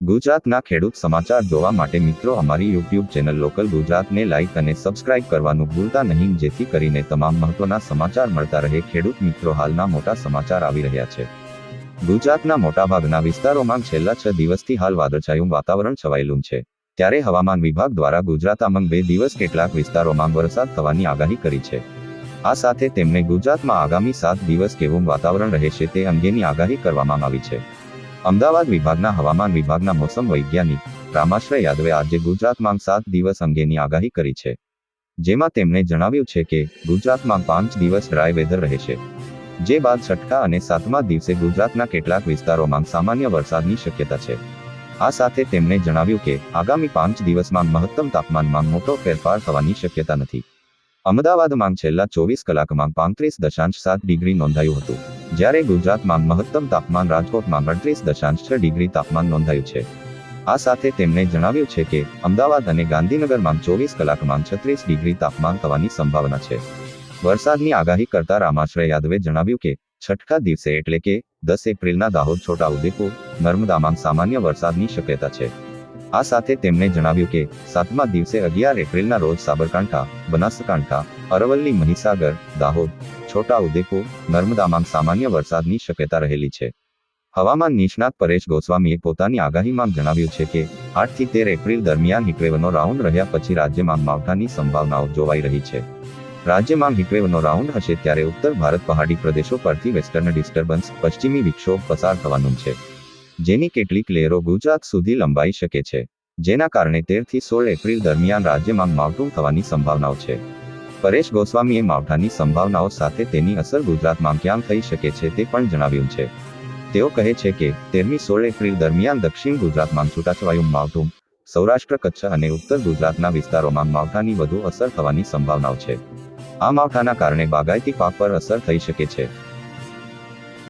ગુજરાતના ખેડૂત સમાચાર જોવા માટે મિત્રો, અમારી યુટ્યુબ ચેનલ લોકલ ગુજરાતને લાઇક અને સબસ્ક્રાઇબ કરવાનું ભૂલતા નહીં. જેથી કરીને તમામ મહત્વના સમાચાર મળતા રહે. ખેડૂત મિત્રો, હાલના મોટા સમાચાર આવી રહ્યા છે. ગુજરાતના મોટાભાગના વિસ્તારોમાં છેલ્લા છ દિવસથી હાલ વાદળછાયું વાતાવરણ છવાયેલું છે. ત્યારે હવામાન વિભાગ દ્વારા ગુજરાતમાં બે દિવસ કેટલાક વિસ્તારોમાં વરસાદ થવાની આગાહી કરી છે. આ સાથે તેમણે ગુજરાતમાં આગામી સાત દિવસ કેવું વાતાવરણ રહેશે તે અંગેની આગાહી કરવામાં આવી છે. અમદાવાદ વિભાગના હવામાન વિભાગના મોસમ વૈજ્ઞાનિક રામાશ્રય યાદવે આજે ગુજરાતમાં સાત દિવસ અંગેની આગાહી કરી છે. જેમાં તેમણે જણાવ્યું છે કે ગુજરાતમાં પાંચ દિવસ ડ્રાય વેધર રહેશે જે બાદ છઠ્ઠા અને સાતમા દિવસે ગુજરાતના કેટલાક વિસ્તારોમાં સામાન્ય વરસાદની શક્યતા છે. આ સાથે તેમણે જણાવ્યું કે, આગામી પાંચ દિવસમાં મહત્તમ તાપમાનમાં મોટો ફેરફાર થવાની શક્યતા નથી. અમદાવાદમાં છેલ્લા ચોવીસ કલાકમાં પાંત્રીસ દશાંશ સાત ડિગ્રી નોંધાયું હતું. જ્યારે ગુજરાતમાં મહત્તમ તાપમાન રાજકોટમાં અડત્રીસ દશાંશ છ ડિગ્રી તાપમાન નોંધાયું છે. આ સાથે તેમણે જણાવ્યું છે કે, અમદાવાદ અને ગાંધીનગરમાં ચોવીસ કલાકમાં છત્રીસ ડિગ્રી તાપમાન થવાની સંભાવના છે. વરસાદની આગાહી કરતા રામાશ્રય યાદવે જણાવ્યું કે, છઠ્ઠા દિવસે એટલે કે દસ એપ્રિલના દાહોદ છોટા ઉદેપુર નર્મદામાં સામાન્ય વરસાદની શક્યતા છે. આ સાથે તેમણે જણાવ્યું કે, સાતમા દિવસે અગિયાર એપ્રિલના રોજ સાબરકાંઠા, બનાસકાંઠા, અરવલ્લી, મહીસાગર, દાહોદ છોટા ઉદેપુર નર્મદામાં સામાન્ય વરસાદની શક્યતા રહેલી છે. હવામાન નિષ્ણાત પરેશ ગોસ્વામીએ પોતાની આગાહીમાં જણાવ્યું છે કે, આઠથી તેર એપ્રિલ દરમિયાન હિટવેવનો રાઉન્ડ રહ્યા પછી રાજ્યમાં માવઠાની સંભાવનાઓ જોવાઈ રહી છે. રાજ્યમાં હિટવેવનો રાઉન્ડ હશે ત્યારે ઉત્તર ભારત પહાડી પ્રદેશો પરથી વેસ્ટર્ન ડિસ્ટર્બન્સ, પશ્ચિમી વિક્ષોભ પસાર થવાનું છે. જેની કેટલીક લેરો ગુજરાત સુધી લંબાઈ શકે છે. જેના કારણે તેરથી સોળ એપ્રિલ દરમિયાન રાજ્યમાં માવઠું થવાની સંભાવનાઓ છે. પરેશ ગોસ્વામીએ માવઠાની સંભાવનાઓ સાથે તેની અસર ગુજરાતમાં ક્યાં થઈ શકે છે તે પણ જણાવ્યું છે. તેઓ કહે છે કે, તેરમી સોળ એપ્રિલ દરમિયાન દક્ષિણ ગુજરાતમાં છૂટાછવાયું માવઠું, સૌરાષ્ટ્ર, કચ્છ અને ઉત્તર ગુજરાતના વિસ્તારોમાં માવઠાની વધુ અસર થવાની સંભાવનાઓ છે. આ માવઠાના કારણે બાગાયતી પાક પર અસર થઈ શકે છે.